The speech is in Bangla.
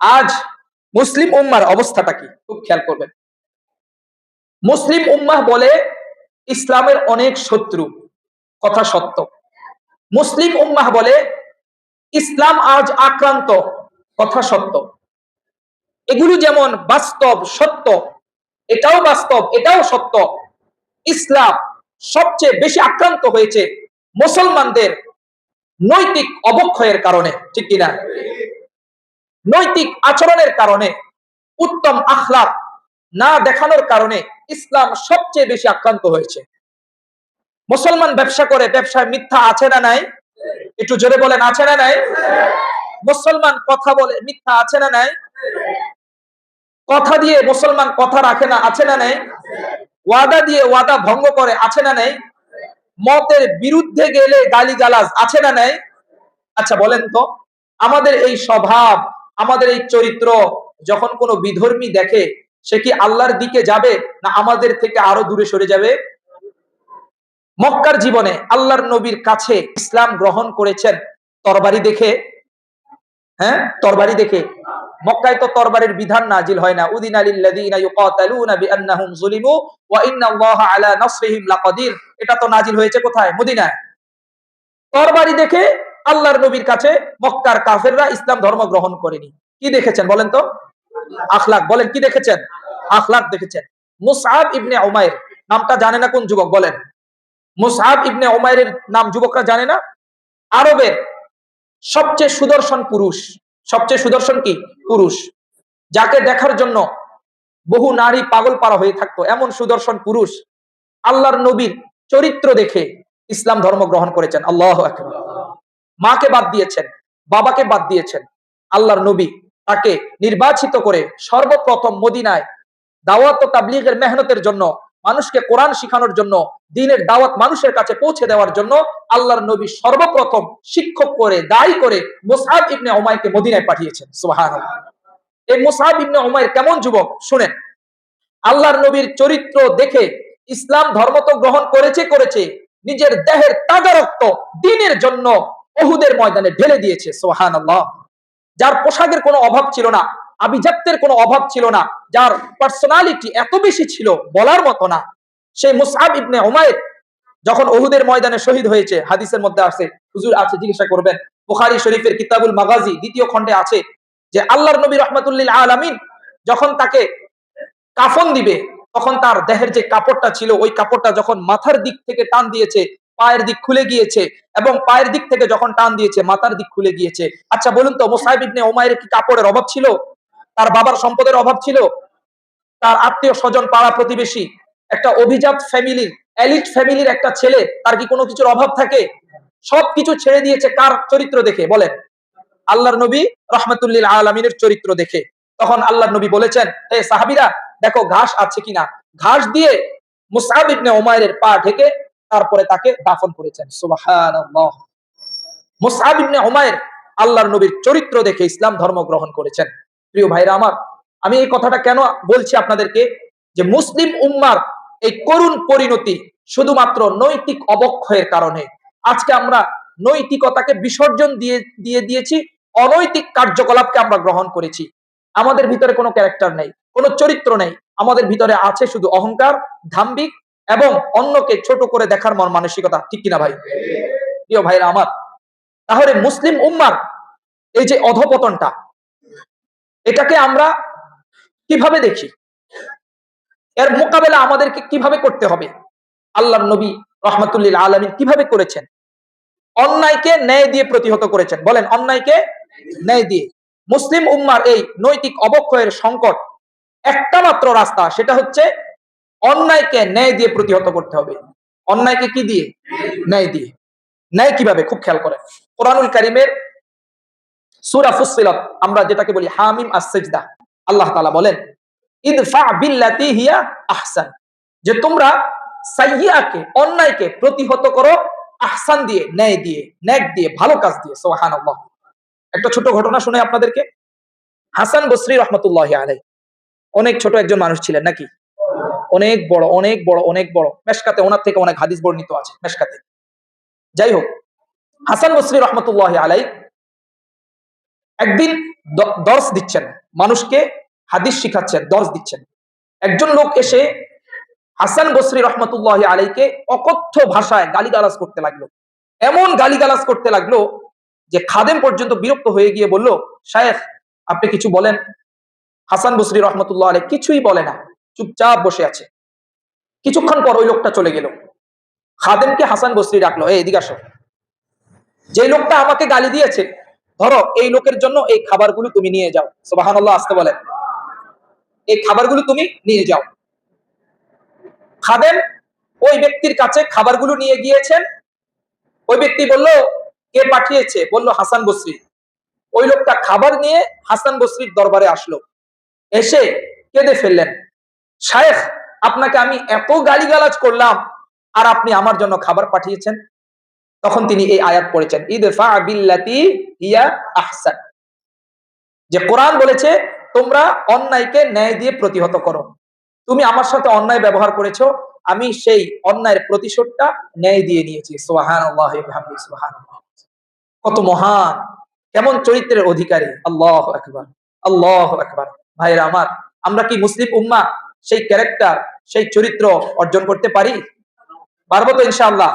আজ মুসলিম উম্মার অবস্থাটা কি? খুব খেয়াল করবেন। মুসলিম উম্মাহ বলে ইসলামের অনেক শত্রু, কথা সত্য। মুসলিম উম্মাহ বলে ইসলাম আজ আক্রান্ত, কথা সত্য। এগুলো যেমন বাস্তব, সত্য, এটাও বাস্তব, এটাও সত্য। ইসলাম সবচেয়ে বেশি আক্রান্ত হয়েছে মুসলমানদের নৈতিক অবক্ষয়ের কারণে, ঠিক কিনা? নৈতিক আচরণের কারণে, উত্তম আখলাক না দেখানোর কারণে ইসলাম সবচেয়ে বেশি আক্রান্ত হয়েছে। মুসলমান ব্যবসা করে, ব্যবসায় মিথ্যা আছে না নাই? একটু জোরে বলেন, আছে না নাই? মুসলমান কথা বলে, মিথ্যা আছে না নাই? কথা দিয়ে মুসলমান কথা রাখে না, আছে না নাই? ওয়াদা দিয়ে ওয়াদা ভঙ্গ করে, আছে না নাই? মতের বিরুদ্ধে গেলে গালি গালাজ আছে না নাই? আচ্ছা বলেন তো, আমাদের এই স্বভাব আমাদের এই চরিত্র যখন কোনো বিধর্মী দেখে, সে কি আল্লাহর দিকে যাবে না আমাদের থেকে আরও দূরে সরে যাবে? মক্কার জীবনে আল্লাহর নবীর কাছে ইসলাম গ্রহণ করেছেন তরবারি দেখে। হ্যাঁ? তরবারি দেখে। মক্কায় তো তরবারির বিধান নাজিল হয় না। উদিন এটা তো নাজিল হয়েছে কোথায়? মদিনায়। তরবারি দেখে আল্লাহর নবীর কাছে মক্কার কাফেররা ইসলাম ধর্ম গ্রহণ করেনি। কি দেখেছেন বলেন তো? আখলাক। বলেন, কি দেখেছেন? আখলাক দেখেছেন। মুসআব ইবনে ওমায়ের নামটা জানে না কোন যুবক? বলেন। মুসআব ইবনে উমাইরের নাম যুবকরা জানে না? আরবের সবচেয়ে সুদর্শন পুরুষ। সবচেয়ে সুদর্শন কি? পুরুষ। যাকে দেখার জন্য বহু নারী পাগল পারা হয়ে থাকতো, এমন সুদর্শন পুরুষ আল্লাহর নবীর চরিত্র দেখে ইসলাম ধর্ম গ্রহণ করেছেন। আল্লাহ মাকে বাদ দিয়েছেন, বাবাকে বাদ দিয়েছেন। আল্লাহর নবী তাকে নির্বাচিত করে সর্বপ্রথম মদিনায় দাওয়াত ও তাবলিগের মেহনতের জন্য, মানুষকে কোরআন শিখানোর জন্য, দিনের দাওয়াত মানুষের কাছে পৌঁছে দেওয়ার জন্য আল্লাহর নবী সর্বপ্রথম শিক্ষক করে, দায়ী করে মুসাব ইবনে ওমাইরকে মদিনায় পাঠিয়েছেন। সুহান এই মুসাব ইবনে ওমাইর কেমন যুবক? শুনেন। আল্লাহর নবীর চরিত্র দেখে ইসলাম ধর্ম তো গ্রহণ করেছে করেছে, নিজের দেহের তাজা রক্ত দিনের জন্য ওহুদের ময়দানে ঢেলে দিয়েছে সোহান আল্লাহ যার পোশাকের কোনো অভাব ছিল না, আভিজাত্যের কোনো অভাব ছিল না, যার পার্সোনালিটি এত বেশি ছিল বলার মতো না। সেই মুসাব ইবনে ওমায়ের যখন ওহুদের ময়দানে শহীদ হয়েছে, হাদিসের মধ্যে আছে হুজুর আছে, জিজ্ঞাসা করবেন। বুখারি শরীফের কিতাবুল মাগাজি দ্বিতীয় খণ্ডে আছে যে, আল্লাহর নবী রহমতুল্লিল আলামিন যখন তাকে কাফন দিবে, তখন তার দেহের যে কাপড়টা ছিল, ওই কাপড়টা যখন মাথার দিক থেকে টান দিয়েছে পায়ের দিক খুলে গিয়েছে এবং পায়ের দিক থেকে যখন টান দিয়েছে, মাথার দিক খুলে গিয়েছে। আচ্ছা বলুন তো ইবনে ওমায়ের কি কাপড়ের অভাব ছিল? তার বাবার সম্পদের অভাব ছিল? তার আত্মীয় স্বজন, পাড়া প্রতিবেশী, একটা অভিজাত ফ্যামিলির এলিট ফ্যামিলির একটা ছেলে, তার কি কোনো কিছুর অভাব থাকে? সবকিছু ছেড়ে দিয়েছে কার চরিত্র দেখে? বলেন। আল্লাহর নবী রহমতুল্লিল আলমিনের চরিত্র দেখে। তখন আল্লাহর নবী বলেছেন, হে সাহাবিরা, দেখো ঘাস আছে কিনা? ঘাস দিয়ে মুসাব ইবনে ওমায়ের পা ঢেকে তারপরে তাকে দাফন করেছেন। সুবহানাল্লাহ। আল্লাহর নবীর চরিত্র দেখে ইসলাম ধর্ম গ্রহণ করেছেন। প্রিয় ভাইরা আমার, আমি এই কথাটা কেন বলছি আপনাদেরকে? যে মুসলিম উম্মার এই করুণ পরিণতি শুধুমাত্র নৈতিক অবক্ষয়ের কারণে। আজকে আমরা নৈতিকতাকে বিসর্জন দিয়ে দিয়ে দিয়েছি, অনৈতিক কার্যকলাপকে আমরা গ্রহণ করেছি। আমাদের ভিতরে কোনো ক্যারেক্টার নেই, কোনো চরিত্র নেই। আমাদের ভিতরে আছে শুধু অহংকার, ধাম্বিক এবং অন্যকে ছোট করে দেখার মন মানসিকতা, ঠিক কিনা ভাই? প্রিয় ভাইরা আমার, তাহলে মুসলিম উম্মার এই যে অধপতনটা, এটাকে আমরা কীভাবে দেখি? এর মোকাবেলা আমাদেরকে কীভাবে করতে হবে? আল্লাহ নবী রহমতুল্লিল আলমিন কীভাবে করেছেন? অন্যায়কে ন্যায় দিয়ে প্রতিহত করেছেন। বলেন, অন্যায়কে ন্যায় দিয়ে। মুসলিম উম্মার এই নৈতিক অবক্ষয়ের সংকট একটা মাত্র রাস্তা, সেটা হচ্ছে অন্যায়কে ন্যায় দিয়ে প্রতিহত করতে হবে। অন্যায়কে কি দিয়ে? ন্যায় দিয়ে। ন্যায় কীভাবে? খুব খেয়াল করেন। কোরআনুল কারিমের সুরা ফুসিলত আমরা যেটাকে বলি হামিম আসেজদা আল্লাহ তালা বলেন আহসান যে তোমরা সাইয়াকে অন্যায়কে প্রতিহত করো, আহসান দিয়ে, ন্যায় দিয়ে, ন্যাক দিয়ে, ভালো কাজ দিয়ে সোহান একটা ছোট ঘটনা শুনে আপনাদেরকে। হাসান বসরি রহমতুল্লাহ আলাই অনেক ছোট একজন মানুষ ছিলেন নাকি? অনেক বড় অনেক বড় অনেক বড়। মেশকাতে ওনার থেকে অনেক হাদিস বর্ণিত আছে, মেশকাতে। যাই হোক হাসান বসরি রহমতুল্লাহ আলাই একদিন দর্শ দিচ্ছেন, মানুষকে হাদিস শিখাচ্ছেন, দর্শ দিচ্ছেন। একজন লোক এসে হাসান বসরি রহমতুল্লাহ আলাইকে অকথ্য ভাষায় গালিগালাজ করতে লাগল। এমন গালিগালাজ করতে লাগল যে খাদেম পর্যন্ত বিরক্ত হয়ে গিয়ে বলল, শায়েখ, আপনি কিছু বলেন? হাসান বসরি রহমতুল্লাহ আলাই কিছুই বলে না। চুপচাপ বসে আছে। কিছুক্ষণ পর ওই লোকটা চলে গেল। খাদেমকে হাসান বসরি ডাকলো, এই, এদিকে আসো। যে লোকটা আমাকে গালি দিয়েছে, ধরো এই লোকের জন্য এই খাবারগুলো তুমি নিয়ে যাও। সুবাহান্লাহ আসতে বলেন এই খাবারগুলো তুমি নিয়ে যাও। খাদেম ওই ব্যক্তির কাছে খাবারগুলো নিয়ে গিয়েছেন। ওই ব্যক্তি বলল, কে পাঠিয়েছে? বলল, হাসান বসরি। ওই লোকটা খাবার নিয়ে হাসান বসরির দরবারে আসলো। এসে কেঁদে ফেললেন। শায়েখ, আপনাকে আমি এত গালিগালাজ করলাম, আর আপনি আমার জন্য খাবার পাঠিয়েছেন। তখন তিনি এই আয়াত পড়েছেন। আহসান। যে কোরআন বলেছে, তোমরা অন্যায়কে ন্যায় দিয়ে প্রতিহত করো। তুমি আমার সাথে অন্যায় ব্যবহার করেছ, আমি সেই অন্যায়ের প্রতিশোধটা ন্যায় দিয়ে নিয়েছি। সোহান কত মহান, কেমন চরিত্রের অধিকারী। আল্লাহ আকবার আল্লাহ আকবার। ভাইরা আমার, আমরা কি মুসলিম উম্মা? সেই ক্যারেক্টার সেই চরিত্র অর্জন করতে পারি? পারব তো ইনশাআল্লাহ।